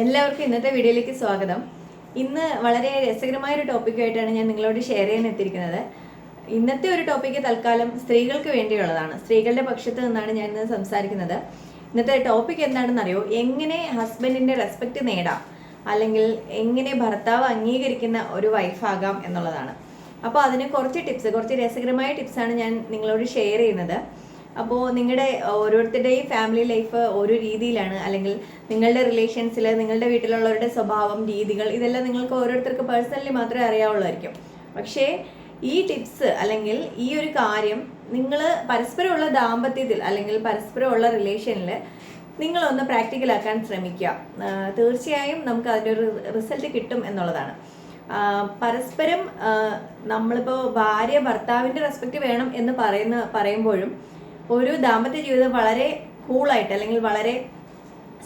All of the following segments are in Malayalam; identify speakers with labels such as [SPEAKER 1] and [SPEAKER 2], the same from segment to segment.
[SPEAKER 1] എല്ലാവർക്കും ഇന്നത്തെ വീഡിയോയിലേക്ക് സ്വാഗതം. ഇന്ന് വളരെ രസകരമായ ഒരു ടോപ്പിക്കായിട്ടാണ് ഞാൻ നിങ്ങളോട് ഷെയർ ചെയ്യാൻ എത്തിയിരിക്കുന്നത്. ഇന്നത്തെ ഒരു ടോപ്പിക്ക് തൽക്കാലം സ്ത്രീകൾക്ക് വേണ്ടിയുള്ളതാണ്. സ്ത്രീകളുടെ പക്ഷത്ത് നിന്നാണ് ഞാൻ ഇന്ന് സംസാരിക്കുന്നത്. ഇന്നത്തെ ടോപ്പിക് എന്താണെന്ന് അറിയോ എങ്ങനെ ഹസ്ബൻഡിന്റെ റെസ്പെക്റ്റ് നേടാം? അല്ലെങ്കിൽ എങ്ങനെ ഭർത്താവ് അംഗീകരിക്കുന്ന ഒരു വൈഫാകാം എന്നുള്ളതാണ്. അപ്പോൾ അതിന് കുറച്ച് ടിപ്സ് കുറച്ച് രസകരമായ ടിപ്സാണ് ഞാൻ നിങ്ങളോട് ഷെയർ ചെയ്യുന്നത്. അപ്പോൾ നിങ്ങളുടെ ഓരോരുത്തരുടെയും ഫാമിലി ലൈഫ് ഓരോ രീതിയിലാണ്. അല്ലെങ്കിൽ നിങ്ങളുടെ റിലേഷൻസിൽ നിങ്ങളുടെ വീട്ടിലുള്ളവരുടെ സ്വഭാവം രീതികൾ ഇതെല്ലാം നിങ്ങൾക്ക് ഓരോരുത്തർക്ക് പേഴ്സണലി മാത്രമേ അറിയാവുള്ളായിരിക്കും. പക്ഷേ ഈ ടിപ്സ് അല്ലെങ്കിൽ ഈ ഒരു കാര്യം നിങ്ങൾ പരസ്പരമുള്ള ദാമ്പത്യത്തിൽ അല്ലെങ്കിൽ പരസ്പരമുള്ള റിലേഷനിൽ നിങ്ങളൊന്ന് പ്രാക്ടിക്കലാക്കാൻ ശ്രമിക്കുക. തീർച്ചയായും നമുക്ക് അതിന്റെ ഒരു റിസൾട്ട് കിട്ടും എന്നുള്ളതാണ്. പരസ്പരം നമ്മളിപ്പോൾ ഭാര്യ ഭർത്താവിന്റെ റെസ്പെക്റ്റ് വേണം എന്ന് പറയുന്ന പറയുമ്പോഴും ഒരു ദാമ്പത്യ ജീവിതം വളരെ കൂളായിട്ട് അല്ലെങ്കിൽ വളരെ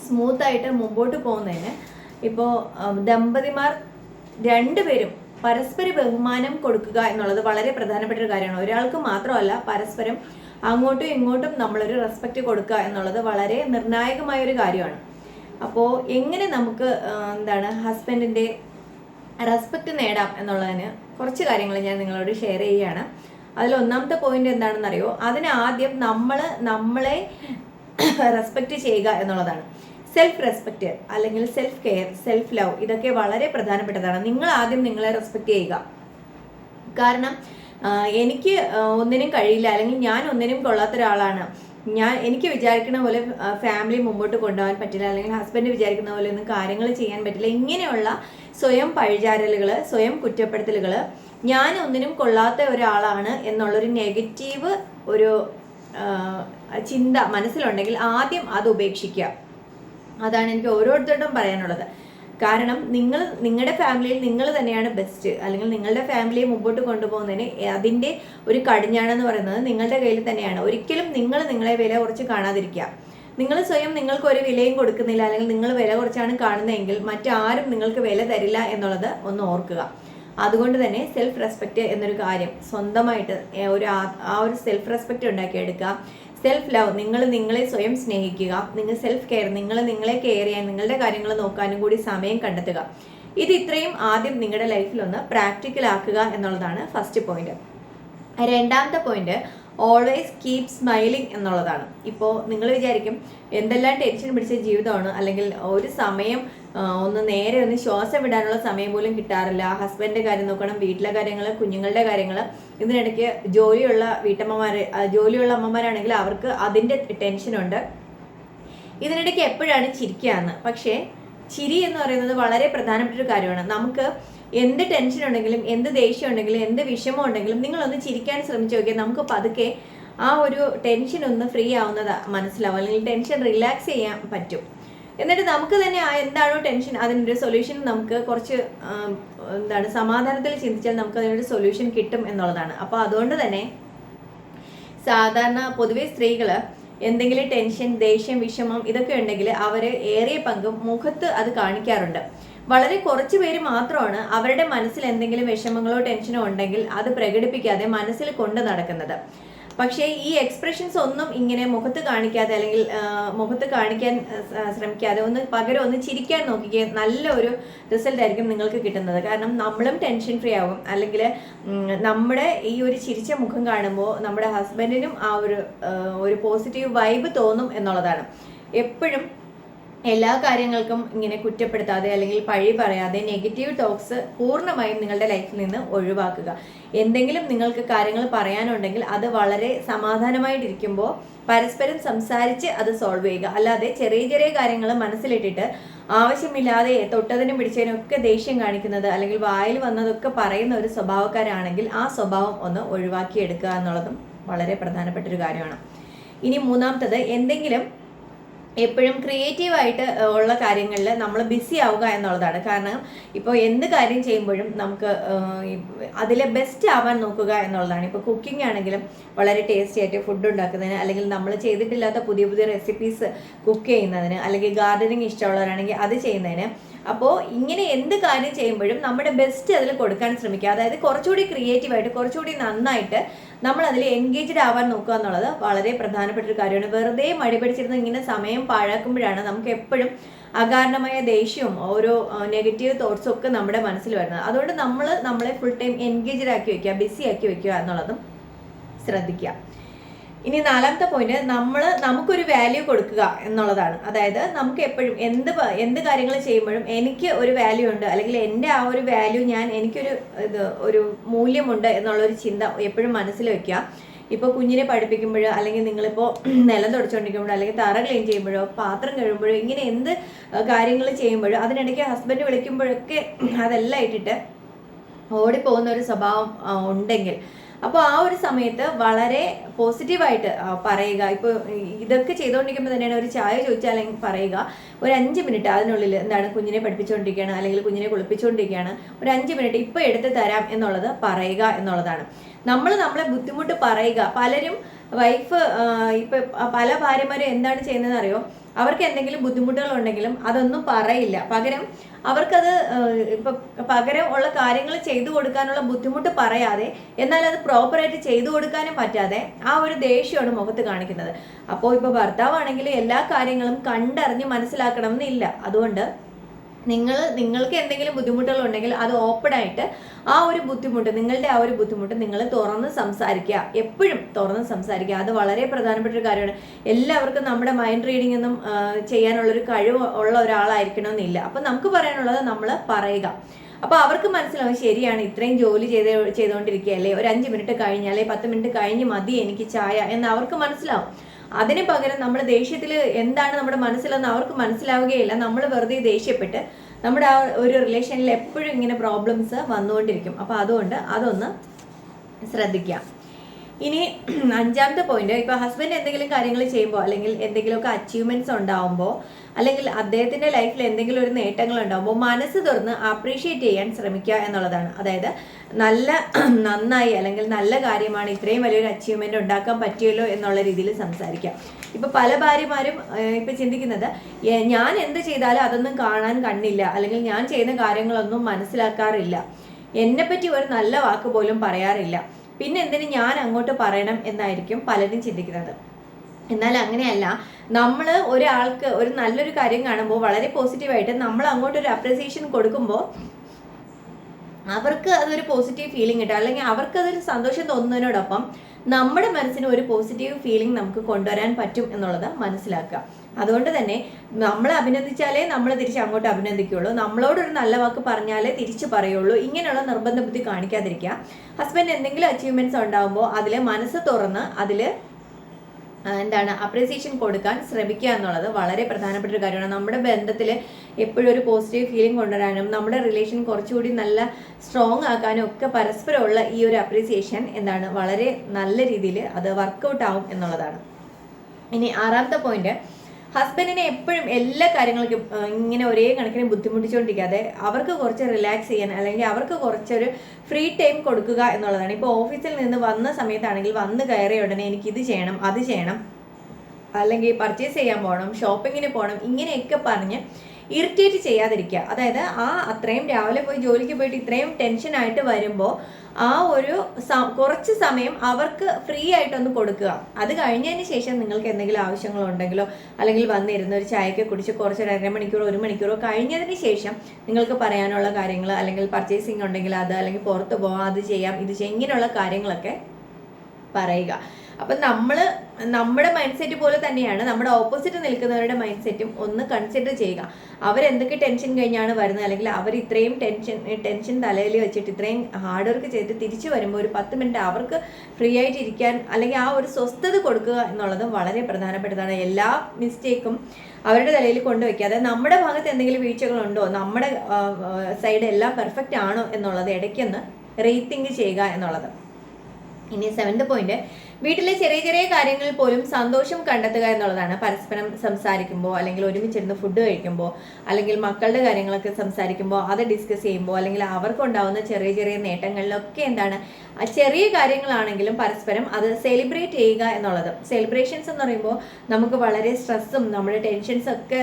[SPEAKER 1] സ്മൂത്തായിട്ട് മുമ്പോട്ട് പോകുന്നതിന് ഇപ്പോൾ ദമ്പതിമാർ രണ്ടുപേരും പരസ്പര ബഹുമാനം കൊടുക്കുക എന്നുള്ളത് വളരെ പ്രധാനപ്പെട്ട ഒരു കാര്യമാണ്. ഒരാൾക്ക് മാത്രമല്ല പരസ്പരം അങ്ങോട്ടും ഇങ്ങോട്ടും നമ്മളൊരു റെസ്പെക്റ്റ് കൊടുക്കുക എന്നുള്ളത് വളരെ നിർണായകമായ ഒരു കാര്യമാണ്. അപ്പോൾ എങ്ങനെ നമുക്ക് എന്താണ് ഹസ്ബൻഡിന്റെ റെസ്പെക്റ്റ് നേടാം എന്നുള്ളതിന് കുറച്ച് കാര്യങ്ങൾ ഞാൻ നിങ്ങളോട് ഷെയർ ചെയ്യുകയാണ്. അതിൽ ഒന്നാമത്തെ പോയിന്റ് എന്താണെന്നറിയോ? അതിന് ആദ്യം നമ്മൾ നമ്മളെ റെസ്പെക്റ്റ് ചെയ്യുക എന്നുള്ളതാണ്. സെൽഫ് റെസ്പെക്റ്റ് അല്ലെങ്കിൽ സെൽഫ് കെയർ സെൽഫ് ലവ് ഇതൊക്കെ വളരെ പ്രധാനപ്പെട്ടതാണ്. നിങ്ങൾ ആദ്യം നിങ്ങളെ റെസ്പെക്റ്റ് ചെയ്യുക. കാരണം എനിക്ക് ഒന്നിനും കഴിയില്ല അല്ലെങ്കിൽ ഞാൻ ഒന്നിനും കൊള്ളാത്ത ഒരാളാണ് ഞാൻ എനിക്ക് വിചാരിക്കുന്ന പോലെ ഫാമിലി മുമ്പോട്ട് കൊണ്ടുപോകാൻ പറ്റില്ല. അല്ലെങ്കിൽ ഹസ്ബൻഡ് വിചാരിക്കുന്ന പോലെ ഒന്നും കാര്യങ്ങൾ ചെയ്യാൻ പറ്റില്ല. ഇങ്ങനെയുള്ള സ്വയം പഴിചാരലുകൾ സ്വയം കുറ്റപ്പെടുത്തലുകൾ ഞാൻ ഒന്നിനും കൊള്ളാത്ത ഒരാളാണ് എന്നുള്ളൊരു നെഗറ്റീവ് ഒരു ചിന്ത മനസ്സിലുണ്ടെങ്കിൽ ആദ്യം അത് ഉപേക്ഷിക്കുക. അതാണ് എനിക്ക് ഓരോരുത്തരോടും പറയാനുള്ളത്. കാരണം നിങ്ങൾ നിങ്ങളുടെ ഫാമിലിയിൽ നിങ്ങൾ തന്നെയാണ് ബെസ്റ്റ് അല്ലെങ്കിൽ നിങ്ങളുടെ ഫാമിലിയെ മുമ്പോട്ട് കൊണ്ടുപോകുന്നതിന് അതിന്റെ ഒരു കടിഞ്ഞാണെന്ന് പറയുന്നത് നിങ്ങളുടെ കയ്യിൽ തന്നെയാണ്. ഒരിക്കലും നിങ്ങൾ നിങ്ങളെ വില കുറച്ച് കാണാതിരിക്കുക. നിങ്ങൾ സ്വയം നിങ്ങൾക്ക് ഒരു വിലയും കൊടുക്കുന്നില്ല. അല്ലെങ്കിൽ നിങ്ങൾ വില കുറച്ചാണ് കാണുന്നതെങ്കിൽ മറ്റാരും നിങ്ങൾക്ക് വില തരില്ല എന്നുള്ളത് ഒന്ന് ഓർക്കുക. അതുകൊണ്ട് തന്നെ സെൽഫ് റെസ്പെക്റ്റ് എന്നൊരു കാര്യം സ്വന്തമായിട്ട് ഒരു ആ- ഒരു സെൽഫ് റെസ്പെക്റ്റ് ഉണ്ടാക്കിയെടുക്കുക. സെൽഫ് ലവ് നിങ്ങൾ നിങ്ങളെ സ്വയം സ്നേഹിക്കുക. നിങ്ങൾ സെൽഫ് കെയർ നിങ്ങൾ നിങ്ങളെ കെയർ ചെയ്യാൻ നിങ്ങളുടെ കാര്യങ്ങൾ നോക്കാനും കൂടി സമയം കണ്ടെത്തുക. ഇത് ഇത്രയും ആദ്യം നിങ്ങളുടെ ലൈഫിൽ ഒന്ന് പ്രാക്ടിക്കൽ ആക്കുക എന്നുള്ളതാണ് ഫസ്റ്റ് പോയിന്റ് രണ്ടാമത്തെ പോയിന്റ് ഓൾവേസ് കീപ് സ്മൈലിംഗ് എന്നുള്ളതാണ്. ഇപ്പോൾ നിങ്ങൾ വിചാരിക്കും എന്തെല്ലാം ടെൻഷൻ പിടിച്ച ജീവിതമാണ് അല്ലെങ്കിൽ ഒരു സമയം ഒന്ന് നേരെ ഒന്ന് ശ്വാസം വിടാനുള്ള സമയം പോലും കിട്ടാറില്ല. ഹസ്ബൻഡിന്റെ കാര്യം നോക്കണം വീട്ടിലെ കാര്യങ്ങൾ കുഞ്ഞുങ്ങളുടെ കാര്യങ്ങൾ ഇതിനിടയ്ക്ക് ജോലിയുള്ള വീട്ടമ്മമാർ ജോലിയുള്ള അമ്മമാരാണെങ്കിൽ അവർക്ക് അതിന്റെ ടെൻഷനുണ്ട് ഇതിനിടയ്ക്ക് എപ്പോഴാണ് ചിരിക്കുകയെന്ന് പക്ഷേ ചിരി എന്ന് പറയുന്നത് വളരെ പ്രധാനപ്പെട്ട ഒരു കാര്യമാണ്. നമുക്ക് എന്ത് ടെൻഷൻ ഉണ്ടെങ്കിലും എന്ത് ദേഷ്യം ഉണ്ടെങ്കിലും എന്ത് വിഷമം ഉണ്ടെങ്കിലും നിങ്ങളൊന്ന് ചിരിക്കാൻ ശ്രമിച്ചു നോക്കിയാൽ നമുക്ക് പതുക്കെ ആ ഒരു ടെൻഷൻ ഒന്ന് ഫ്രീ ആവുന്നത് മനസ്സിലാവും. അല്ലെങ്കിൽ ടെൻഷൻ റിലാക്സ് ചെയ്യാൻ പറ്റും. എന്നിട്ട് നമുക്ക് തന്നെ ആ എന്താണോ ടെൻഷൻ അതിനൊരു സൊല്യൂഷൻ നമുക്ക് കുറച്ച് എന്താണ് സമാധാനത്തിൽ ചിന്തിച്ചാൽ നമുക്ക് അതിനൊരു സൊല്യൂഷൻ കിട്ടും എന്നുള്ളതാണ്. അപ്പോൾ അതുകൊണ്ട് തന്നെ സാധാരണ പൊതുവെ സ്ത്രീകൾ എന്തെങ്കിലും ടെൻഷൻ ദേഷ്യം വിഷമം ഇതൊക്കെ ഉണ്ടെങ്കിൽ അവർ ഏറിയ പങ്കും മുഖത്ത് അത് കാണിക്കാറുണ്ട്. വളരെ കുറച്ച് പേര് മാത്രമാണ് അവരുടെ മനസ്സിൽ എന്തെങ്കിലും വിഷമങ്ങളോ ടെൻഷനോ ഉണ്ടെങ്കിൽ അത് പ്രകടിപ്പിക്കാതെ മനസ്സിൽ കൊണ്ട് നടക്കുന്നത്. പക്ഷേ ഈ എക്സ്പ്രഷൻസ് ഒന്നും ഇങ്ങനെ മുഖത്ത് കാണിക്കാതെ അല്ലെങ്കിൽ മുഖത്ത് കാണിക്കാൻ ശ്രമിക്കാതെ ഒന്ന് പകരം ഒന്ന് ചിരിക്കാൻ നോക്കിക്കുക നല്ല ഒരു റിസൾട്ട് ആയിരിക്കും നിങ്ങൾക്ക് കിട്ടുന്നത്. കാരണം നമ്മളും ടെൻഷൻ ഫ്രീ ആകും അല്ലെങ്കിൽ നമ്മുടെ ഈ ഒരു ചിരിച്ച മുഖം കാണുമ്പോൾ നമ്മുടെ ഹസ്ബൻഡിനും ആ ഒരു ഒരു പോസിറ്റീവ് വൈബ് തോന്നും എന്നുള്ളതാണ്. എപ്പോഴും എല്ലാ കാര്യങ്ങൾക്കും ഇങ്ങനെ കുറ്റപ്പെടുത്താതെ അല്ലെങ്കിൽ പഴി പറയാതെ നെഗറ്റീവ് ടോക്സ് പൂർണമായും നിങ്ങളുടെ ലൈഫിൽ നിന്ന് ഒഴിവാക്കുക. എന്തെങ്കിലും നിങ്ങൾക്ക് കാര്യങ്ങൾ പറയാനുണ്ടെങ്കിൽ അത് വളരെ സമാധാനമായിട്ടിരിക്കുമ്പോൾ പരസ്പരം സംസാരിച്ച് അത് സോൾവ് ചെയ്യുക. അല്ലാതെ ചെറിയ ചെറിയ കാര്യങ്ങൾ മനസ്സിലിട്ടിട്ട് ആവശ്യമില്ലാതെ തൊട്ടതിനും പിടിച്ചതിനും ഒക്കെ ദേഷ്യം കാണിക്കുന്നത് അല്ലെങ്കിൽ വായിൽ വന്നതൊക്കെ പറയുന്ന ഒരു സ്വഭാവക്കാരാണെങ്കിൽ ആ സ്വഭാവം ഒന്ന് ഒഴിവാക്കിയെടുക്കുക എന്നുള്ളതും വളരെ പ്രധാനപ്പെട്ട ഒരു കാര്യമാണ്. ഇനി മൂന്നാമത്തത് എന്തെങ്കിലും എപ്പോഴും ക്രിയേറ്റീവായിട്ട് ഉള്ള കാര്യങ്ങളിൽ നമ്മൾ ബിസി ആവുക എന്നുള്ളതാണ്. കാരണം ഇപ്പോൾ എന്ത് കാര്യം ചെയ്യുമ്പോഴും നമുക്ക് അതിലെ ബെസ്റ്റ് ആവാൻ നോക്കുക എന്നുള്ളതാണ്. ഇപ്പോൾ കുക്കിംഗ് ആണെങ്കിലും വളരെ ടേസ്റ്റി ആയിട്ട് ഫുഡ് ഉണ്ടാക്കുന്നതിന് അല്ലെങ്കിൽ നമ്മൾ ചെയ്തിട്ടില്ലാത്ത പുതിയ പുതിയ റെസിപ്പീസ് കുക്ക് ചെയ്യുന്നതിന് അല്ലെങ്കിൽ ഗാർഡനിങ് ഇഷ്ടമുള്ളവരാണെങ്കിൽ അത് ചെയ്യുന്നതിന് അപ്പോൾ ഇങ്ങനെ എന്ത് കാര്യം ചെയ്യുമ്പോഴും നമ്മുടെ ബെസ്റ്റ് അതിൽ കൊടുക്കാൻ ശ്രമിക്കുക. അതായത് കുറച്ചുകൂടി ക്രിയേറ്റീവായിട്ട് കുറച്ചുകൂടി നന്നായിട്ട് നമ്മൾ അതിൽ എൻഗേജ്ഡ് ആവാൻ നോക്കുക എന്നുള്ളത് വളരെ പ്രധാനപ്പെട്ട ഒരു കാര്യമാണ്. വെറുതെ മടി പിടിച്ചിരുന്ന് ഇങ്ങനെ സമയം പാഴാക്കുമ്പോഴാണ് നമുക്ക് എപ്പോഴും അകാരണമായ ദേഷ്യവും ഓരോ നെഗറ്റീവ് തോട്ട്സും ഒക്കെ നമ്മുടെ മനസ്സിൽ വരുന്നത്. അതുകൊണ്ട് നമ്മൾ നമ്മളെ ഫുൾ ടൈം എൻഗേജ്ഡ് ആക്കി വെക്കുക ബിസി ആക്കി വെക്കുക എന്നുള്ളതും ശ്രദ്ധിക്കുക. ഇനി നാലാമത്തെ പോയിന്റ് നമ്മൾ നമുക്കൊരു വാല്യൂ കൊടുക്കുക എന്നുള്ളതാണ്. അതായത് നമുക്ക് എപ്പോഴും എന്ത് എന്ത് കാര്യങ്ങൾ ചെയ്യുമ്പോഴും എനിക്ക് ഒരു വാല്യൂ ഉണ്ട് അല്ലെങ്കിൽ എന്റെ ആ ഒരു വാല്യൂ ഞാൻ എനിക്കൊരു ഇത് ഒരു മൂല്യമുണ്ട് എന്നുള്ളൊരു ചിന്ത എപ്പോഴും മനസ്സിൽ വയ്ക്കുക ഇപ്പോൾ കുഞ്ഞിനെ പഠിപ്പിക്കുമ്പോൾ അല്ലെങ്കിൽ നിങ്ങളിപ്പോൾ നിലം തുടച്ചുകൊണ്ടിരിക്കുമ്പോഴോ അല്ലെങ്കിൽ തറ ക്ലീൻ ചെയ്യുമ്പോഴോ പാത്രം കഴുകുമ്പോഴോ ഇങ്ങനെ എന്ത് കാര്യങ്ങൾ ചെയ്യുമ്പോഴോ അതിനിടയ്ക്ക് ഹസ്ബൻഡ് വിളിക്കുമ്പോഴൊക്കെ അതെല്ലാം ഇട്ടിട്ട് ഓടിപ്പോകുന്ന ഒരു സ്വഭാവം ഉണ്ടെങ്കിൽ അപ്പോൾ ആ ഒരു സമയത്ത് വളരെ പോസിറ്റീവായിട്ട് പറയുക. ഇപ്പോൾ ഇതൊക്കെ ചെയ്തുകൊണ്ടിരിക്കുമ്പോൾ തന്നെയാണ് ഒരു ചായ ചോദിച്ചാൽ അല്ലെങ്കിൽ പറയുക ഒരു അഞ്ച് മിനിറ്റ് അതിനുള്ളിൽ എന്താണ് കുഞ്ഞിനെ പഠിപ്പിച്ചുകൊണ്ടിരിക്കുകയാണ് അല്ലെങ്കിൽ കുഞ്ഞിനെ കുളിപ്പിച്ചുകൊണ്ടിരിക്കുകയാണ് ഒരു അഞ്ച് മിനിറ്റ് ഇപ്പോൾ എടുത്ത് തരാം എന്നുള്ളത് പറയുക എന്നുള്ളതാണ്. നമ്മൾ നമ്മളെ ബുദ്ധിമുട്ട് പറയുക. പലരും വൈഫ് ഇപ്പൊ പല ഭാര്യമാരും എന്താണ് ചെയ്യുന്നതെന്ന് അറിയോ അവർക്ക് എന്തെങ്കിലും ബുദ്ധിമുട്ടുകൾ ഉണ്ടെങ്കിലും അതൊന്നും പറയില്ല. പകരം അവർക്കത് ഇപ്പം പകരം ഉള്ള കാര്യങ്ങൾ ചെയ്തു കൊടുക്കാനുള്ള ബുദ്ധിമുട്ട് പറയാതെ എന്നാൽ അത് പ്രോപ്പറായിട്ട് ചെയ്തു കൊടുക്കാനും പറ്റാതെ ആ ഒരു ദേഷ്യമാണ് മുഖത്ത് കാണിക്കുന്നത്. അപ്പോൾ ഇപ്പൊ ഭർത്താവാണെങ്കിൽ എല്ലാ കാര്യങ്ങളും കണ്ടറിഞ്ഞ് മനസ്സിലാക്കണമെന്നില്ല. അതുകൊണ്ട് നിങ്ങൾ നിങ്ങൾക്ക് എന്തെങ്കിലും ബുദ്ധിമുട്ടുകൾ ഉണ്ടെങ്കിൽ അത് ഓപ്പൺ ആയിട്ട് ആ ഒരു ബുദ്ധിമുട്ട് നിങ്ങളുടെ ആ ഒരു ബുദ്ധിമുട്ട് നിങ്ങൾ തുറന്ന് സംസാരിക്കുക. എപ്പോഴും തുറന്ന് സംസാരിക്കുക. അത് വളരെ പ്രധാനപ്പെട്ട ഒരു കാര്യമാണ്. എല്ലാവർക്കും നമ്മുടെ മൈൻഡ് റീഡിംഗ് ഒന്നും ചെയ്യാനുള്ളൊരു കഴിവ് ഉള്ള ഒരാളായിരിക്കണമെന്നില്ല. അപ്പം നമുക്ക് പറയാനുള്ളത് നമ്മൾ പറയുക. അപ്പോൾ അവർക്ക് മനസ്സിലാവും ശരിയാണ് ഇത്രയും ജോലി ചെയ്ത് ചെയ്തുകൊണ്ടിരിക്കുകയല്ലേ ഒരു അഞ്ച് മിനിറ്റ് കഴിഞ്ഞാലേ പത്ത് മിനിറ്റ് കഴിഞ്ഞ് മതി എനിക്ക് ചായ എന്ന് അവർക്ക് മനസ്സിലാവും. അതിന് പകരം നമ്മൾ ദേഷ്യത്തിൽ എന്താണ് നമ്മുടെ മനസ്സിലെന്ന് അവർക്ക് മനസ്സിലാവുകയില്ല. നമ്മൾ വെറുതെ ദേഷ്യപ്പെട്ട് നമ്മുടെ ആ ഒരു റിലേഷനിൽ എപ്പോഴും ഇങ്ങനെ പ്രോബ്ലംസ് വന്നുകൊണ്ടിരിക്കും. അപ്പോൾ അതുകൊണ്ട് അതൊന്ന് ശ്രദ്ധിക്കാം. ഇനി അഞ്ചാമത്തെ പോയിന്റ് ഇപ്പൊ ഹസ്ബൻഡ് എന്തെങ്കിലും കാര്യങ്ങൾ ചെയ്യുമ്പോൾ അല്ലെങ്കിൽ എന്തെങ്കിലുമൊക്കെ അച്ചീവ്മെന്റ്സ് ഉണ്ടാവുമ്പോൾ അല്ലെങ്കിൽ അദ്ദേഹത്തിന്റെ ലൈഫിൽ എന്തെങ്കിലും ഒരു നേട്ടങ്ങൾ ഉണ്ടാവുമ്പോൾ മനസ്സ് തുറന്ന് അപ്രീഷിയേറ്റ് ചെയ്യാൻ ശ്രമിക്കുക എന്നുള്ളതാണ്. അതായത് നല്ല നന്നായി അല്ലെങ്കിൽ നല്ല കാര്യമാണ് ഇത്രയും വലിയൊരു അച്ചീവ്മെന്റ് ഉണ്ടാക്കാൻ പറ്റിയല്ലോ എന്നുള്ള രീതിയിൽ സംസാരിക്കാം. ഇപ്പൊ പല ഭാര്യമാരും ഇപ്പൊ ചിന്തിക്കുന്നത് ഞാൻ എന്ത് ചെയ്താലും അതൊന്നും കാണാൻ കണ്ണില്ല അല്ലെങ്കിൽ ഞാൻ ചെയ്യുന്ന കാര്യങ്ങളൊന്നും മനസ്സിലാക്കാറില്ല. എന്നെപ്പറ്റി ഒരു നല്ല വാക്ക് പോലും പറയാറില്ല. പിന്നെ എന്തിന് ഞാൻ അങ്ങോട്ട് പറയണം എന്നായിരിക്കും പലരും ചിന്തിക്കുന്നത്. എന്നാൽ അങ്ങനെയല്ല. നമ്മൾ ഒരാൾക്ക് ഒരു നല്ലൊരു കാര്യം കാണുമ്പോൾ വളരെ പോസിറ്റീവായിട്ട് നമ്മൾ അങ്ങോട്ട് ഒരു അപ്രിസിയേഷൻ കൊടുക്കുമ്പോൾ അവർക്ക് അതൊരു പോസിറ്റീവ് ഫീലിംഗ് കിട്ടും. അല്ലെങ്കിൽ അവർക്ക് അതൊരു സന്തോഷം തോന്നുന്നതിനോടൊപ്പം നമ്മുടെ മനസ്സിന് ഒരു പോസിറ്റീവ് ഫീലിംഗ് നമുക്ക് കൊണ്ടുവരാൻ പറ്റും എന്നുള്ളത് മനസ്സിലാക്കുക. അതുകൊണ്ട് തന്നെ നമ്മൾ അഭിനന്ദിച്ചാലേ നമ്മൾ തിരിച്ച് അങ്ങോട്ട് അഭിനന്ദിക്കുകയുള്ളൂ നമ്മളോടൊരു നല്ല വാക്ക് പറഞ്ഞാലേ തിരിച്ച് പറയുള്ളൂ. ഇങ്ങനെയുള്ള നിർബന്ധ ബുദ്ധി കാണിക്കാതിരിക്കുക. ഹസ്ബൻഡ് എന്തെങ്കിലും അച്ചീവ്മെന്റ്സ് ഉണ്ടാകുമ്പോൾ അതിൽ മനസ്സ് തുറന്ന് അതിൽ എന്താണ് അപ്രീസിയേഷൻ കൊടുക്കാൻ ശ്രമിക്കുക എന്നുള്ളത് വളരെ പ്രധാനപ്പെട്ട ഒരു കാര്യമാണ്. നമ്മുടെ ബന്ധത്തിൽ എപ്പോഴും ഒരു പോസിറ്റീവ് ഫീലിംഗ് കൊണ്ടുവരാനും നമ്മുടെ റിലേഷൻ കുറച്ചുകൂടി നല്ല സ്ട്രോങ് ആക്കാനും ഒക്കെ പരസ്പരമുള്ള ഈ ഒരു അപ്രീസിയേഷൻ എന്താണ് വളരെ നല്ല രീതിയിൽ അത് വർക്കൗട്ട് ആവും എന്നുള്ളതാണ്. ഇനി ആറാമത്തെ പോയിന്റ് ഹസ്ബൻഡിനെ എപ്പോഴും എല്ലാ കാര്യങ്ങൾക്കും ഇങ്ങനെ ഒരേ കണക്കിന് ബുദ്ധിമുട്ടിച്ചുകൊണ്ടിരിക്കാതെ അവർക്ക് കുറച്ച് റിലാക്സ് ചെയ്യാൻ അല്ലെങ്കിൽ അവർക്ക് കുറച്ചൊരു ഫ്രീ ടൈം കൊടുക്കുക എന്നുള്ളതാണ്. ഇപ്പോൾ ഓഫീസിൽ നിന്ന് വന്ന സമയത്താണെങ്കിൽ വന്ന് കയറിയ ഉടനെ എനിക്ക് ഇത് ചെയ്യണം അത് ചെയ്യണം. അല്ലെങ്കിൽ പർച്ചേസ് ചെയ്യാൻ പോകണം ഷോപ്പിങ്ങിന് പോകണം ഇങ്ങനെയൊക്കെ പറഞ്ഞ് ഇറിറ്റേറ്റ് ചെയ്യാതിരിക്കുക. അതായത് ആ അത്രയും രാവിലെ പോയി ജോലിക്ക് പോയിട്ട് ഇത്രയും ടെൻഷനായിട്ട് വരുമ്പോൾ ആ ഒരു കുറച്ച് സമയം അവർക്ക് ഫ്രീ ആയിട്ടൊന്ന് കൊടുക്കുക. അത് കഴിഞ്ഞതിന് ശേഷം നിങ്ങൾക്ക് എന്തെങ്കിലും ആവശ്യങ്ങളുണ്ടെങ്കിലോ അല്ലെങ്കിൽ വന്നിരുന്ന ഒരു ചായയൊക്കെ കുടിച്ച് കുറച്ച് കുറച്ചൊരു അരമണിക്കൂറോ ഒരു മണിക്കൂറോ കഴിഞ്ഞതിന് ശേഷം നിങ്ങൾക്ക് പറയാനുള്ള കാര്യങ്ങൾ അല്ലെങ്കിൽ പർച്ചേസിങ് ഉണ്ടെങ്കിൽ അത് അല്ലെങ്കിൽ പുറത്ത് പോകാം അത് ചെയ്യാം ഇത് ചെയ്യാം ഇങ്ങനെയുള്ള കാര്യങ്ങളൊക്കെ പറയുക. അപ്പം നമ്മൾ നമ്മുടെ മൈൻഡ് സെറ്റ് പോലെ തന്നെയാണ് നമ്മുടെ ഓപ്പോസിറ്റ് നിൽക്കുന്നവരുടെ മൈൻഡ് സെറ്റും ഒന്ന് കൺസിഡർ ചെയ്യുക. അവരെന്തൊക്കെ ടെൻഷൻ കഴിഞ്ഞാണ് വരുന്നത്? അല്ലെങ്കിൽ അവർ ഇത്രയും ടെൻഷൻ ടെൻഷൻ തലയിൽ വെച്ചിട്ട് ഇത്രയും ഹാർഡ് വർക്ക് ചെയ്തിട്ട് തിരിച്ചു വരുമ്പോൾ ഒരു പത്ത് മിനിറ്റ് അവർക്ക് ഫ്രീ ആയിട്ട് ഇരിക്കാൻ അല്ലെങ്കിൽ ആ ഒരു സ്വസ്ഥത കൊടുക്കുക എന്നുള്ളത് വളരെ പ്രധാനപ്പെട്ടതാണ്. എല്ലാ മിസ്റ്റേക്കും അവരുടെ തലയിൽ കൊണ്ടുവയ്ക്കാതെ നമ്മുടെ ഭാഗത്ത് എന്തെങ്കിലും വീഴ്ചകളുണ്ടോ? നമ്മുടെ സൈഡ് എല്ലാം പെർഫെക്റ്റ് ആണോ എന്നുള്ളത് ഇടയ്ക്കൊന്ന് റേറ്റിംഗ് ചെയ്യുക എന്നുള്ളത്. ഇനി സെവൻത് പോയിന്റ് വീട്ടിലെ ചെറിയ ചെറിയ കാര്യങ്ങളിൽ പോലും സന്തോഷം കണ്ടെത്തുക എന്നുള്ളതാണ്. പരസ്പരം സംസാരിക്കുമ്പോൾ അല്ലെങ്കിൽ ഒരുമിച്ചിരുന്ന് ഫുഡ് കഴിക്കുമ്പോൾ അല്ലെങ്കിൽ മക്കളുടെ കാര്യങ്ങളൊക്കെ സംസാരിക്കുമ്പോൾ അത് ഡിസ്കസ് ചെയ്യുമ്പോൾ അല്ലെങ്കിൽ അവർക്കുണ്ടാവുന്ന ചെറിയ ചെറിയ നേട്ടങ്ങളിലൊക്കെ എന്താണ്? ചെറിയ കാര്യങ്ങളാണെങ്കിലും പരസ്പരം അത് സെലിബ്രേറ്റ് ചെയ്യുക എന്നുള്ളത്. സെലിബ്രേഷൻസ് എന്ന് പറയുമ്പോൾ നമുക്ക് വളരെ സ്ട്രെസ്സും നമ്മുടെ ടെൻഷൻസ് ഒക്കെ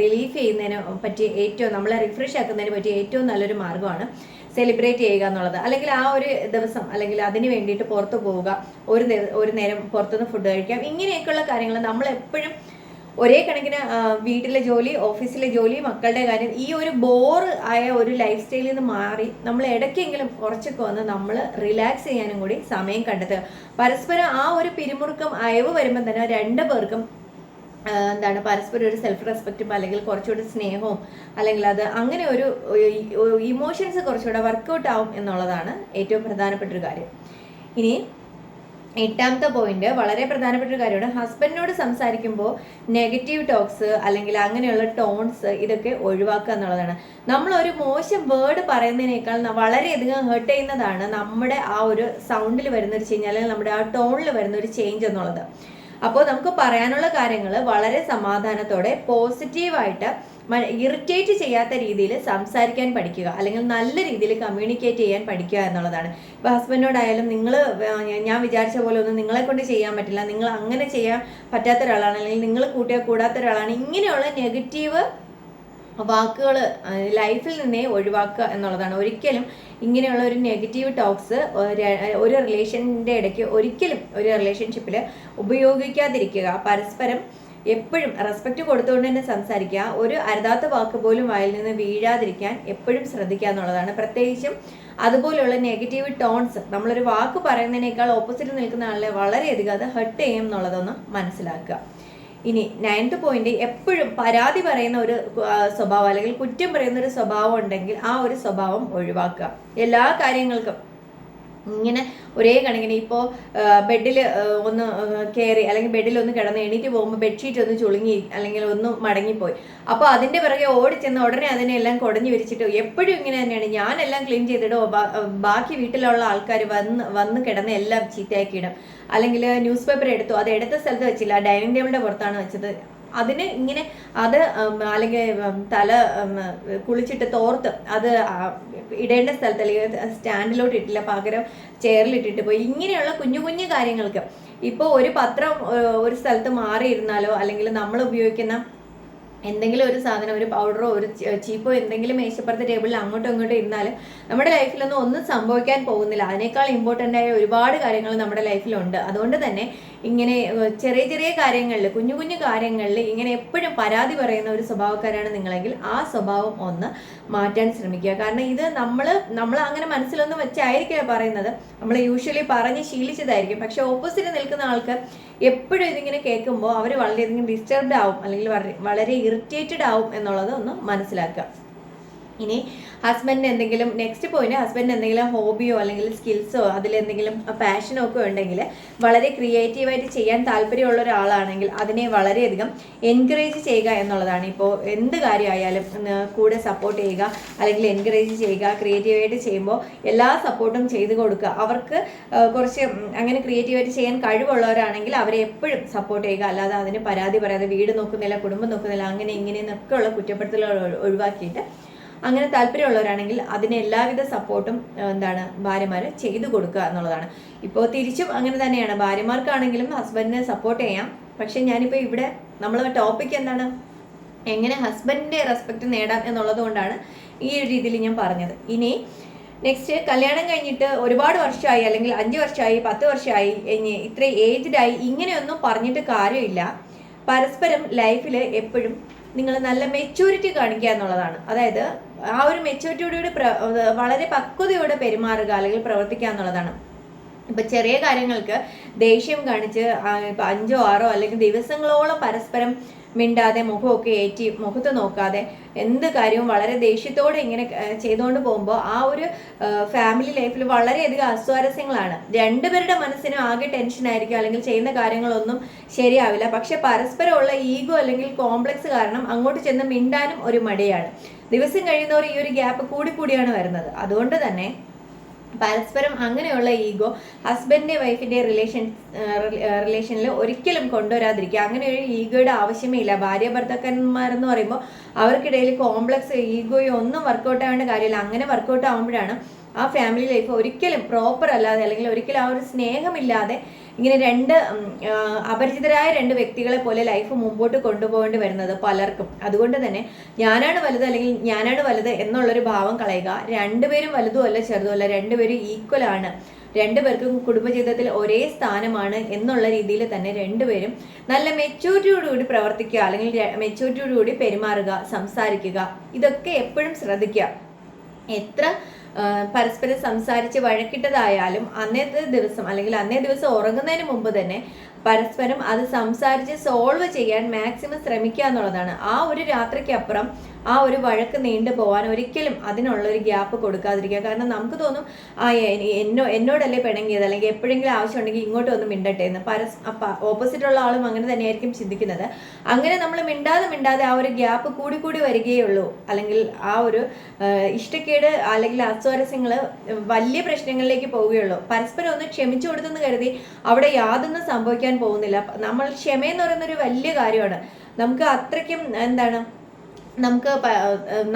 [SPEAKER 1] റിലീഫ് ചെയ്യുന്നതിന് പറ്റിയ ഏറ്റവും നമ്മളെ റിഫ്രഷ് ആക്കുന്നതിന് പറ്റിയ ഏറ്റവും നല്ലൊരു മാർഗമാണ്. സെലിബ്രേറ്റ് ചെയ്യുക എന്നുള്ളത്. അല്ലെങ്കിൽ ആ ഒരു ദിവസം അല്ലെങ്കിൽ അതിന് വേണ്ടിയിട്ട് പുറത്തു പോവുക ഒരു ഒരു നേരം പുറത്തുനിന്ന് ഫുഡ് കഴിക്കാം. ഇങ്ങനെയൊക്കെയുള്ള കാര്യങ്ങൾ നമ്മൾ എപ്പോഴും ഒരേ കണക്കിന് വീട്ടിലെ ജോലി ഓഫീസിലെ ജോലി മക്കളുടെ കാര്യം ഈ ഒരു ബോർ ആയ ഒരു ലൈഫ് സ്റ്റൈലിൽ നിന്ന് മാറി നമ്മൾ ഇടയ്ക്കെങ്കിലും കുറച്ചൊക്കെ വന്ന് നമ്മൾ റിലാക്സ് ചെയ്യാനും കൂടി സമയം കണ്ടെത്തുക. പരസ്പരം ആ ഒരു പിരിമുറുക്കം അയവ് വരുമ്പോൾ തന്നെ രണ്ട് പേർക്കും എന്താണ് പരസ്പരം ഒരു സെൽഫ് റെസ്പെക്റ്റും അല്ലെങ്കിൽ കുറച്ചുകൂടി സ്നേഹവും അല്ലെങ്കിൽ അത് അങ്ങനെ ഒരു ഇമോഷൻസ് കുറച്ചുകൂടെ വർക്കൗട്ട് ആവും എന്നുള്ളതാണ് ഏറ്റവും പ്രധാനപ്പെട്ട ഒരു കാര്യം. ഇനി എട്ടാമത്തെ പോയിന്റ് വളരെ പ്രധാനപ്പെട്ട ഒരു കാര്യമാണ്. ഹസ്ബൻഡിനോട് സംസാരിക്കുമ്പോൾ നെഗറ്റീവ് ടോക്സ് അല്ലെങ്കിൽ അങ്ങനെയുള്ള ടോൺസ് ഇതൊക്കെ ഒഴിവാക്കുക എന്നുള്ളതാണ്. നമ്മൾ ഒരു മോശം വേർഡ് പറയുന്നതിനേക്കാൾ വളരെയധികം ഹേർട്ട് ചെയ്യുന്നതാണ് നമ്മുടെ ആ ഒരു സൗണ്ടിൽ വരുന്ന ഒരു ചേഞ്ച് അല്ലെങ്കിൽ നമ്മുടെ ആ ടോണിൽ വരുന്ന ഒരു ചേഞ്ച് എന്നുള്ളത്. അപ്പോൾ നമുക്ക് പറയാനുള്ള കാര്യങ്ങൾ വളരെ സമാധാനത്തോടെ പോസിറ്റീവായിട്ട് ഇറിറ്റേറ്റ് ചെയ്യാത്ത രീതിയിൽ സംസാരിക്കാൻ പഠിക്കുക. അല്ലെങ്കിൽ നല്ല രീതിയിൽ കമ്മ്യൂണിക്കേറ്റ് ചെയ്യാൻ പഠിക്കുക എന്നുള്ളതാണ്. ഇപ്പോൾ ഹസ്ബൻഡിനോടായാലും നിങ്ങൾ ഞാൻ വിചാരിച്ച പോലെ ഒന്നും നിങ്ങളെ കൊണ്ട് ചെയ്യാൻ പറ്റില്ല. നിങ്ങൾ അങ്ങനെ ചെയ്യാൻ പറ്റാത്ത ഒരാളാണ്. അല്ലെങ്കിൽ നിങ്ങൾ കൂട്ടിയാൽ കൂടാത്ത ഒരാളാണ്. ഇങ്ങനെയുള്ള നെഗറ്റീവ് വാക്കുകൾ ലൈഫിൽ നിന്നേ ഒഴിവാക്കുക എന്നുള്ളതാണ്. ഒരിക്കലും ഇങ്ങനെയുള്ള ഒരു നെഗറ്റീവ് ടോക്സ് ഒരു റിലേഷന്റെ ഇടയ്ക്ക് ഒരിക്കലും ഒരു റിലേഷൻഷിപ്പിൽ ഉപയോഗിക്കാതിരിക്കുക. പരസ്പരം എപ്പോഴും റെസ്പെക്റ്റ് കൊടുത്തുകൊണ്ട് തന്നെ സംസാരിക്കുക. ഒരു അരുതാത്ത വാക്ക് പോലും വായിൽ നിന്ന് വീഴാതിരിക്കാൻ എപ്പോഴും ശ്രദ്ധിക്കുക എന്നുള്ളതാണ്. പ്രത്യേകിച്ചും അതുപോലെയുള്ള നെഗറ്റീവ് ടോൺസ് നമ്മളൊരു വാക്ക് പറയുന്നതിനേക്കാൾ ഓപ്പോസിറ്റ് നിൽക്കുന്ന ആളെ വളരെയധികം അത് ഹർട്ട് ചെയ്യും എന്നുള്ളതൊന്ന് മനസ്സിലാക്കുക. ഇനി നയൻത് പോയിന്റ് എപ്പോഴും പരാതി പറയുന്ന ഒരു സ്വഭാവം അല്ലെങ്കിൽ കുറ്റം പറയുന്ന ഒരു സ്വഭാവം ഉണ്ടെങ്കിൽ ആ ഒരു സ്വഭാവം ഒഴിവാക്കുക. എല്ലാ കാര്യങ്ങൾക്കും. ഇങ്ങനെ ഒരേ കണക്കിന് ഇപ്പോൾ ബെഡിൽ ഒന്ന് കയറി അല്ലെങ്കിൽ ബെഡിൽ ഒന്ന് കിടന്ന് എണീറ്റ് പോകുമ്പോൾ ബെഡ്ഷീറ്റ് ഒന്ന് ചുളുങ്ങി അല്ലെങ്കിൽ ഒന്ന് മടങ്ങിപ്പോയി. അപ്പോൾ അതിന്റെ പിറകെ ഓടിച്ചെന്ന് ഉടനെ അതിനെല്ലാം കുടഞ്ഞു വിരിച്ചിട്ട് എപ്പോഴും ഇങ്ങനെ തന്നെയാണ്. ഞാനെല്ലാം ക്ലീൻ ചെയ്തിടോ ബാക്കി വീട്ടിലുള്ള ആൾക്കാർ വന്ന് വന്ന് കിടന്ന് എല്ലാം ചീത്തയാക്കി ഇടും അല്ലെങ്കിൽ ന്യൂസ് പേപ്പർ എടുത്തു. അത് എടുത്ത സ്ഥലത്ത് വെച്ചില്ല. ഡൈനിങ് ടേബിളിന്റെ പുറത്താണ് വെച്ചത്. അതിന് ഇങ്ങനെ അത് അല്ലെങ്കിൽ തല കുളിച്ചിട്ട് തോർത്ത് അത് ഇടേണ്ട സ്ഥലത്ത് അല്ലെങ്കിൽ സ്റ്റാൻഡിലോട്ട് ഇട്ടില്ല പകരം ചെയറിലിട്ടിട്ട് പോയി. ഇങ്ങനെയുള്ള കുഞ്ഞു കുഞ്ഞു കാര്യങ്ങൾക്ക്. ഇപ്പോൾ ഒരു പത്രം ഒരു സ്ഥലത്ത് മാറിയിരുന്നാലോ അല്ലെങ്കിൽ നമ്മൾ ഉപയോഗിക്കുന്ന എന്തെങ്കിലും ഒരു സാധനം ഒരു പൗഡറോ ഒരു ചീപ്പോ എന്തെങ്കിലും മേശപ്പുറത്തെ ടേബിളിൽ അങ്ങോട്ടും ഇങ്ങോട്ടും ഇരുന്നാൽ നമ്മുടെ ലൈഫിലൊന്നും ഒന്നും സംഭവിക്കാൻ പോകുന്നില്ല. അതിനേക്കാൾ ഇമ്പോർട്ടന്റ് ആയ ഒരുപാട് കാര്യങ്ങൾ നമ്മുടെ ലൈഫിലുണ്ട്. അതുകൊണ്ട് തന്നെ ഇങ്ങനെ ചെറിയ ചെറിയ കാര്യങ്ങളിൽ കുഞ്ഞു കുഞ്ഞു കാര്യങ്ങളിൽ ഇങ്ങനെ എപ്പോഴും പരാതി പറയുന്ന ഒരു സ്വഭാവക്കാരാണ് നിങ്ങളെങ്കിൽ ആ സ്വഭാവം ഒന്ന് മാറ്റാൻ ശ്രമിക്കുക. കാരണം ഇത് നമ്മൾ നമ്മൾ അങ്ങനെ മനസ്സിലൊന്നും വെച്ചായിരിക്കില്ല പറയുന്നത്. നമ്മൾ യൂഷ്വലി പറഞ്ഞ് ശീലിച്ചതായിരിക്കും. പക്ഷെ ഓപ്പോസിറ്റ് നിൽക്കുന്ന ആൾക്ക് എപ്പോഴും ഇതിങ്ങനെ കേൾക്കുമ്പോൾ അവർ വളരെയധികം ഡിസ്റ്റർബ്ഡ് ആവും അല്ലെങ്കിൽ വളരെ- ഇറിറ്റേറ്റഡ് ആവും എന്നുള്ളത് ഒന്ന് മനസ്സിലാക്കുക. ഇനി ഹസ്ബൻഡിന് എന്തെങ്കിലും നെക്സ്റ്റ് പോയിന്റ് ഹസ്ബൻഡിന് എന്തെങ്കിലും ഹോബിയോ അല്ലെങ്കിൽ സ്കിൽസോ അതിലെന്തെങ്കിലും പാഷനോ ഒക്കെ ഉണ്ടെങ്കിൽ വളരെ ക്രിയേറ്റീവായിട്ട് ചെയ്യാൻ താല്പര്യമുള്ള ഒരാളാണെങ്കിൽ അതിനെ വളരെയധികം എൻകറേജ് ചെയ്യുക എന്നുള്ളതാണ്. ഇപ്പോൾ എന്ത് കാര്യമായാലും കൂടെ സപ്പോർട്ട് ചെയ്യുക അല്ലെങ്കിൽ എൻകറേജ് ചെയ്യുക ക്രിയേറ്റീവായിട്ട് ചെയ്യുമ്പോൾ എല്ലാ സപ്പോർട്ടും ചെയ്തു കൊടുക്കുക. അവർക്ക് കുറച്ച് അങ്ങനെ ക്രിയേറ്റീവായിട്ട് ചെയ്യാൻ കഴിവുള്ളവരാണെങ്കിൽ അവരെ എപ്പോഴും സപ്പോർട്ട് ചെയ്യുക. അല്ലാതെ അതിന് പരാതി പറയാതെ വീട് നോക്കുന്നില്ല കുടുംബം നോക്കുന്നില്ല അങ്ങനെ ഇങ്ങനെ എന്നൊക്കെയുള്ള കുറ്റപ്പെടുത്തലുകൾ ഒഴി- ഒഴിവാക്കിയിട്ട് അങ്ങനെ താല്പര്യമുള്ളവരാണെങ്കിൽ അതിന് എല്ലാവിധ സപ്പോർട്ടും എന്താണ് ഭാര്യമാർ ചെയ്തു കൊടുക്കുക എന്നുള്ളതാണ്. ഇപ്പോൾ തിരിച്ചും അങ്ങനെ തന്നെയാണ്. ഭാര്യമാർക്കാണെങ്കിലും ഹസ്ബൻഡിനെ സപ്പോർട്ട് ചെയ്യാം. പക്ഷെ ഞാനിപ്പോൾ ഇവിടെ നമ്മളെ ടോപ്പിക് എന്താണ്? എങ്ങനെ ഹസ്ബൻഡിന്റെ റെസ്പെക്റ്റ് നേടാം എന്നുള്ളത് കൊണ്ടാണ് ഈ ഒരു രീതിയിൽ ഞാൻ പറഞ്ഞത്. ഇനി നെക്സ്റ്റ് കല്യാണം കഴിഞ്ഞിട്ട് ഒരുപാട് വർഷമായി അല്ലെങ്കിൽ അഞ്ച് വർഷമായി പത്ത് വർഷമായി ഇത്ര ഏജ്ഡായി ഇങ്ങനെയൊന്നും പറഞ്ഞിട്ട് കാര്യമില്ല. പരസ്പരം ലൈഫിൽ എപ്പോഴും നിങ്ങൾ നല്ല മെച്യൂരിറ്റി കാണിക്കുക എന്നുള്ളതാണ്. അതായത് ആ ഒരു മെച്യൂരിറ്റിയോടുകൂടി വളരെ പക്വതയോടെ പെരുമാറുക അല്ലെങ്കിൽ പ്രവർത്തിക്കുക എന്നുള്ളതാണ്. ഇപ്പൊ ചെറിയ കാര്യങ്ങൾക്ക് ദേഷ്യം കാണിച്ച് ഇപ്പൊ അഞ്ചോ ആറോ അല്ലെങ്കിൽ ദിവസങ്ങളോളം പരസ്പരം മിണ്ടാതെ മുഖമൊക്കെ ഏറ്റി മുഖത്ത് നോക്കാതെ എന്ത് കാര്യവും വളരെ ദേഷ്യത്തോടെ ഇങ്ങനെ ചെയ്തുകൊണ്ട് പോകുമ്പോൾ ആ ഒരു ഫാമിലി ലൈഫിൽ വളരെയധികം അസ്വാരസ്യങ്ങളാണ്. രണ്ടുപേരുടെ മനസ്സിനും ആകെ ടെൻഷൻ ആയിരിക്കും അല്ലെങ്കിൽ ചെയ്യുന്ന കാര്യങ്ങളൊന്നും ശരിയാവില്ല. പക്ഷെ പരസ്പരമുള്ള ഈഗോ അല്ലെങ്കിൽ കോംപ്ലക്സ് കാരണം അങ്ങോട്ട് ചെന്ന് മിണ്ടാനും ഒരു മടിയാണ്. ദിവസം കഴിയുന്നവർ ഈ ഒരു ഗ്യാപ്പ് കൂടി കൂടിയാണ് വരുന്നത്. അതുകൊണ്ട് തന്നെ പരസ്പരം അങ്ങനെയുള്ള ഈഗോ ഹസ്ബൻഡിന്റെ വൈഫിന്റെ റിലേഷൻ റിലേഷനിൽ ഒരിക്കലും കൊണ്ടുവരാതിരിക്കുക. അങ്ങനെ ഒരു ഈഗോയുടെ ആവശ്യമേ ഇല്ല. ഭാര്യ ഭർത്താക്കന്മാരെന്ന് പറയുമ്പോൾ അവർക്കിടയിൽ കോംപ്ലക്സ് ഈഗോയോ ഒന്നും വർക്കൗട്ട് ആവേണ്ട കാര്യമില്ല. അങ്ങനെ വർക്കൗട്ട് ആകുമ്പോഴാണ് ആ ഫാമിലി ലൈഫ് ഒരിക്കലും പ്രോപ്പർ അല്ലാതെ അല്ലെങ്കിൽ ഒരിക്കലും ആ ഒരു സ്നേഹമില്ലാതെ ഇങ്ങനെ രണ്ട് അപരിചിതരായ രണ്ട് വ്യക്തികളെ പോലെ ലൈഫ് മുമ്പോട്ട് കൊണ്ടുപോകേണ്ടി വരുന്നത് പലർക്കും. അതുകൊണ്ട് തന്നെ ഞാനാണ് വലുത് അല്ലെങ്കിൽ ഞാനാണ് വലുത് എന്നുള്ളൊരു ഭാവം കളയുക. രണ്ടുപേരും വലുതും അല്ല ചെറുതും അല്ല രണ്ടുപേരും ഈക്വൽ ആണ്. രണ്ടുപേർക്കും കുടുംബജീവിതത്തിൽ ഒരേ സ്ഥാനമാണ് എന്നുള്ള രീതിയിൽ തന്നെ രണ്ടുപേരും നല്ല മെച്ചൂരിറ്റിയോടുകൂടി പ്രവർത്തിക്കുക അല്ലെങ്കിൽ മെച്ചൂരിറ്റിയോടുകൂടി പെരുമാറുക സംസാരിക്കുക. ഇതൊക്കെ എപ്പോഴും ശ്രദ്ധിക്കുക. എത്ര പരസ്പരം സംസാരിച്ച് വഴക്കിട്ടതായാലും അന്നേ ദിവസം അല്ലെങ്കിൽ അന്നേ ദിവസം ഉറങ്ങുന്നതിന് മുമ്പ് തന്നെ പരസ്പരം അത് സംസാരിച്ച് സോൾവ് ചെയ്യാൻ മാക്സിമം ശ്രമിക്കുക എന്നുള്ളതാണ്. ആ ഒരു രാത്രിക്കപ്പുറം ആ ഒരു വഴക്ക് നീണ്ടു പോകാൻ ഒരിക്കലും അതിനുള്ള ഒരു ഗ്യാപ്പ് കൊടുക്കാതിരിക്കുക. കാരണം നമുക്ക് തോന്നും ആ എന്നോ എന്നോടല്ലേ പിണങ്ങിയത്? അല്ലെങ്കിൽ എപ്പോഴെങ്കിലും ആവശ്യമുണ്ടെങ്കിൽ ഇങ്ങോട്ട് ഒന്ന് മിണ്ടട്ടെ എന്ന്. പരസ് ഓപ്പോസിറ്റുള്ള ആളും അങ്ങനെ തന്നെയായിരിക്കും ചിന്തിക്കുന്നത്. അങ്ങനെ നമ്മൾ മിണ്ടാതെ മിണ്ടാതെ ആ ഒരു ഗ്യാപ്പ് കൂടി കൂടി വരികയുള്ളൂ അല്ലെങ്കിൽ ആ ഒരു ഇഷ്ടക്കേട് അല്ലെങ്കിൽ അസ്വാരസ്യങ്ങൾ വലിയ പ്രശ്നങ്ങളിലേക്ക് പോവുകയുള്ളൂ പരസ്പരം ഒന്ന് ക്ഷമിച്ചു കൊടുത്തെന്ന് കരുതി അവിടെ യാതൊന്നും സംഭവിക്കാൻ പോകുന്നില്ല. നമ്മൾ ക്ഷമയെന്ന് പറയുന്ന ഒരു വലിയ കാര്യമാണ്. നമുക്ക് അത്രയ്ക്കും എന്താണ് നമുക്ക്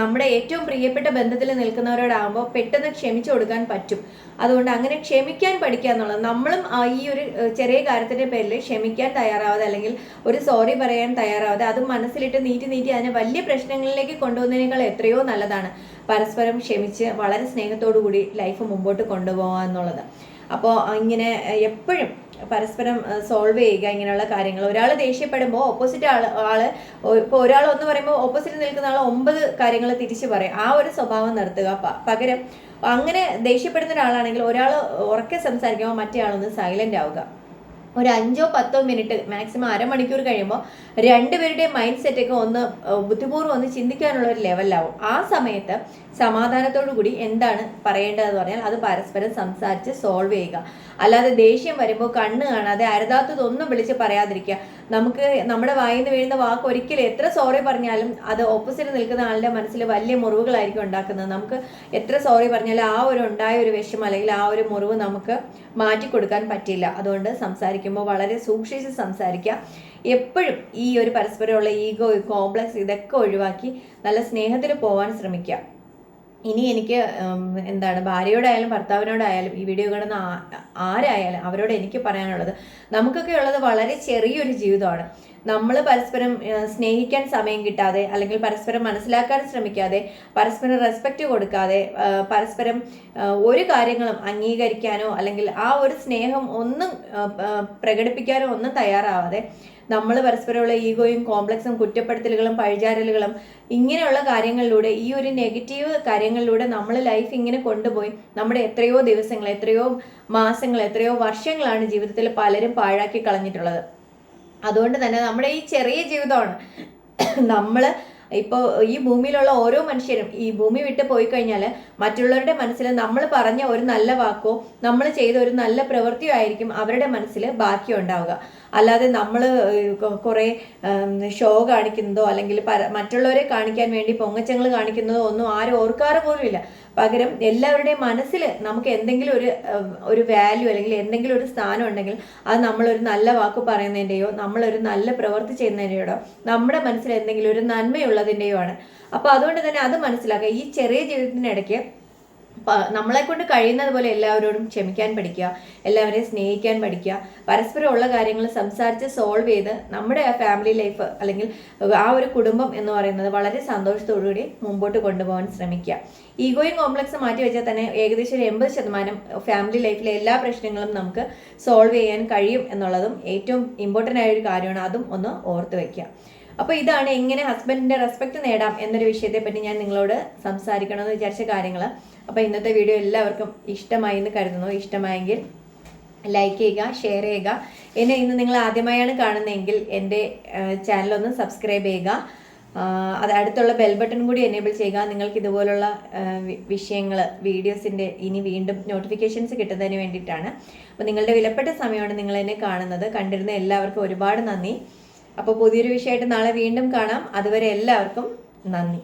[SPEAKER 1] നമ്മുടെ ഏറ്റവും പ്രിയപ്പെട്ട ബന്ധത്തിൽ നിൽക്കുന്നവരോടാകുമ്പോൾ പെട്ടെന്ന് ക്ഷമിച്ചു കൊടുക്കാൻ പറ്റും. അതുകൊണ്ട് അങ്ങനെ ക്ഷമിക്കാൻ പഠിക്കുക എന്നുള്ളത് നമ്മളും ഈ ഒരു ചെറിയ കാര്യത്തിന്റെ പേരിൽ ക്ഷമിക്കാൻ തയ്യാറാവാതെ അല്ലെങ്കിൽ ഒരു സോറി പറയാൻ തയ്യാറാവാതെ അത് മനസ്സിലിട്ട് നീട്ടി നീട്ടി അതിനെ വലിയ പ്രശ്നങ്ങളിലേക്ക് കൊണ്ടുപോകുന്നതിനേക്കാൾ എത്രയോ നല്ലതാണ് പരസ്പരം ക്ഷമിച്ച് വളരെ സ്നേഹത്തോടു കൂടി ലൈഫ് മുമ്പോട്ട് കൊണ്ടുപോകുക എന്നുള്ളത്. അപ്പോൾ ഇങ്ങനെ എപ്പോഴും പരസ്പരം സോൾവ് ചെയ്യുക ഇങ്ങനെയുള്ള കാര്യങ്ങൾ. ഒരാൾ ദേഷ്യപ്പെടുമ്പോൾ ഓപ്പോസിറ്റ് ആൾ ആൾ ഇപ്പോൾ ഒരാൾ ഒന്ന് പറയുമ്പോൾ ഓപ്പോസിറ്റ് നിൽക്കുന്ന ആൾ ഒമ്പത് കാര്യങ്ങൾ തിരിച്ചു പറയും. ആ ഒരു സ്വഭാവം നിർത്തുക. പകരം അങ്ങനെ ദേഷ്യപ്പെടുന്ന ഒരാളാണെങ്കിൽ ഒരാൾ ഉറക്കെ സംസാരിക്കുമ്പോൾ മറ്റേ ആളൊന്ന് സൈലന്റ് ആവുക. ഒരു അഞ്ചോ പത്തോ മിനിറ്റ് മാക്സിമം അരമണിക്കൂർ കഴിയുമ്പോൾ രണ്ടുപേരുടെയും മൈൻഡ് സെറ്റൊക്കെ ഒന്ന് ബുദ്ധിപൂർവം ഒന്ന് ചിന്തിക്കാനുള്ള ഒരു ലെവലാവും ആ സമയത്ത് സമാധാനത്തോടു കൂടി എന്താണ് പറയേണ്ടതെന്ന് പറഞ്ഞാൽ അത് പരസ്പരം സംസാരിച്ച് സോൾവ് ചെയ്യുക. അല്ലാതെ ദേഷ്യം വരുമ്പോൾ കണ്ണ് കാണാതെ അരുതാത്തതൊന്നും വിളിച്ച് പറയാതിരിക്കുക. നമുക്ക് നമ്മുടെ വായിൽ നിന്ന് വീഴുന്ന വാക്ക് ഒരിക്കലും എത്ര സോറി പറഞ്ഞാലും അത് ഓപ്പോസിറ്റ് നിൽക്കുന്ന ആളുടെ മനസ്സിൽ വലിയ മുറിവുകളായിരിക്കും ഉണ്ടാക്കുന്നത്. നമുക്ക് എത്ര സോറി പറഞ്ഞാലും ആ ഒരു ഉണ്ടായ ഒരു വിഷമം അല്ലെങ്കിൽ ആ ഒരു മുറിവ് നമുക്ക് മാറ്റി കൊടുക്കാൻ പറ്റില്ല. അതുകൊണ്ട് സംസാരിക്കുമ്പോൾ വളരെ സൂക്ഷിച്ച് സംസാരിക്കുക. എപ്പോഴും ഈ ഒരു പരസ്പരമുള്ള ഈഗോ കോംപ്ലക്സ് ഇതൊക്കെ ഒഴിവാക്കി നല്ല സ്നേഹത്തിൽ പോകാൻ ശ്രമിക്കുക. ഇനി എനിക്ക് എന്താണ് ഭാര്യയോടായാലും ഭർത്താവിനോടായാലും ഈ വീഡിയോ കാണുന്ന ആരായാലും അവരോട് എനിക്ക് പറയാനുള്ളത് നമുക്കൊക്കെ ഉള്ളത് വളരെ ചെറിയൊരു ജീവിതമാണ്. നമ്മൾ പരസ്പരം സ്നേഹിക്കാൻ സമയം കിട്ടാതെ അല്ലെങ്കിൽ പരസ്പരം മനസ്സിലാക്കാൻ ശ്രമിക്കാതെ പരസ്പരം റെസ്പെക്റ്റ് കൊടുക്കാതെ പരസ്പരം ഒരു കാര്യങ്ങളും അംഗീകരിക്കാനോ അല്ലെങ്കിൽ ആ ഒരു സ്നേഹം ഒന്നും പ്രകടിപ്പിക്കാനോ ഒന്നും തയ്യാറാവാതെ നമ്മൾ പരസ്പരമുള്ള ഈഗോയും കോംപ്ലക്സും കുറ്റപ്പെടുത്തലുകളും പഴിചാരലുകളും ഇങ്ങനെയുള്ള കാര്യങ്ങളിലൂടെ ഈ ഒരു നെഗറ്റീവ് കാര്യങ്ങളിലൂടെ നമ്മൾ ലൈഫ് ഇങ്ങനെ കൊണ്ടുപോയി നമ്മുടെ എത്രയോ ദിവസങ്ങൾ എത്രയോ മാസങ്ങൾ എത്രയോ വർഷങ്ങളാണ് ജീവിതത്തിൽ പലരും പാഴാക്കി കളഞ്ഞിട്ടുള്ളത്. അതുകൊണ്ട് തന്നെ നമ്മുടെ ഈ ചെറിയ ജീവിതമാണ്. നമ്മൾ ഇപ്പോൾ ഈ ഭൂമിയിലുള്ള ഓരോ മനുഷ്യരും ഈ ഭൂമി വിട്ട് പോയി കഴിഞ്ഞാൽ മറ്റുള്ളവരുടെ മനസ്സിൽ നമ്മൾ പറഞ്ഞ ഒരു നല്ല വാക്കോ നമ്മൾ ചെയ്ത ഒരു നല്ല പ്രവൃത്തിയോ ആയിരിക്കും അവരുടെ മനസ്സിൽ ബാക്കി ഉണ്ടാവുക. അല്ലാതെ നമ്മൾ കുറേ ഷോ കാണിക്കുന്നതോ അല്ലെങ്കിൽ മറ്റുള്ളവരെ കാണിക്കാൻ വേണ്ടി പൊങ്ങച്ചങ്ങൾ കാണിക്കുന്നതോ ഒന്നും ആരും ഓർക്കാറ് പോലും ഇല്ല പകരം എല്ലാവരുടെയും മനസ്സിൽ നമുക്ക് എന്തെങ്കിലും ഒരു ഒരു വാല്യൂ അല്ലെങ്കിൽ എന്തെങ്കിലും ഒരു സ്ഥാനം ഉണ്ടെങ്കിൽ അത് നമ്മളൊരു നല്ല വാക്ക് പറയുന്നതിന്റെയോ നമ്മളൊരു നല്ല പ്രവൃത്തി ചെയ്യുന്നതിന്റെയോ നമ്മുടെ മനസ്സിൽ എന്തെങ്കിലും ഒരു നന്മയുള്ളതിന്റെയോ ആണ്. അപ്പോൾ അതുകൊണ്ട് തന്നെ അത് മനസ്സിലാക്കുക. ഈ ചെറിയ ജീവിതത്തിനിടയ്ക്ക് നമ്മളെ കൊണ്ട് കഴിയുന്നത് പോലെ എല്ലാവരോടും ക്ഷമിക്കാൻ പഠിക്കുക എല്ലാവരെയും സ്നേഹിക്കാൻ പഠിക്കുക. പരസ്പരം ഉള്ള കാര്യങ്ങൾ സംസാരിച്ച് സോൾവ് ചെയ്ത് നമ്മുടെ ആ ഫാമിലി ലൈഫ് അല്ലെങ്കിൽ ആ ഒരു കുടുംബം എന്ന് പറയുന്നത് വളരെ സന്തോഷത്തോടുകൂടി മുമ്പോട്ട് കൊണ്ടുപോകാൻ ശ്രമിക്കുക. ഈഗോയും കോംപ്ലക്സ് മാറ്റി വെച്ചാൽ തന്നെ ഏകദേശം ഒരു എൺപത് ശതമാനം ഫാമിലി ലൈഫിലെ എല്ലാ പ്രശ്നങ്ങളും നമുക്ക് സോൾവ് ചെയ്യാൻ കഴിയും എന്നുള്ളതും ഏറ്റവും ഇമ്പോർട്ടന്റ് ആയ ഒരു കാര്യമാണ്. അതും ഒന്ന് ഓർത്ത് വയ്ക്കുക അപ്പോൾ ഇതാണ് എങ്ങനെ ഹസ്ബൻഡിന്റെ റെസ്പെക്ട് നേടാം എന്നൊരു വിഷയത്തെ പറ്റി ഞാൻ നിങ്ങളോട് സംസാരിക്കണമെന്ന് വിചാരിച്ച കാര്യങ്ങൾ അപ്പോൾ ഇന്നത്തെ വീഡിയോ എല്ലാവർക്കും ഇഷ്ടമായി എന്ന് കരുതുന്നു. ഇഷ്ടമായെങ്കിൽ ലൈക്ക് ചെയ്യുക ഷെയർ ചെയ്യുക. എന്നെ ഇന്ന് നിങ്ങൾ ആദ്യമായാണ് കാണുന്നതെങ്കിൽ എന്റെ ചാനലൊന്ന് സബ്സ്ക്രൈബ് ചെയ്യുക. അത് അടുത്തുള്ള ബെൽ ബട്ടൺ കൂടി എനേബിൾ ചെയ്യുക. നിങ്ങൾക്ക് ഇതുപോലുള്ള വിഷയങ്ങൾ വീഡിയോസിന്റെ ഇനി വീണ്ടും നോട്ടിഫിക്കേഷൻസ് കിട്ടുന്നതിന് വേണ്ടിയിട്ടാണ്. അപ്പോൾ നിങ്ങളുടെ വിലപ്പെട്ട സമയമാണ് നിങ്ങൾ എന്നെ കാണുന്നത്. കണ്ടിരുന്ന എല്ലാവർക്കും ഒരുപാട് നന്ദി. അപ്പോൾ പുതിയൊരു വിഷയമായിട്ട് നാളെ വീണ്ടും കാണാം. അതുവരെ എല്ലാവർക്കും നന്ദി.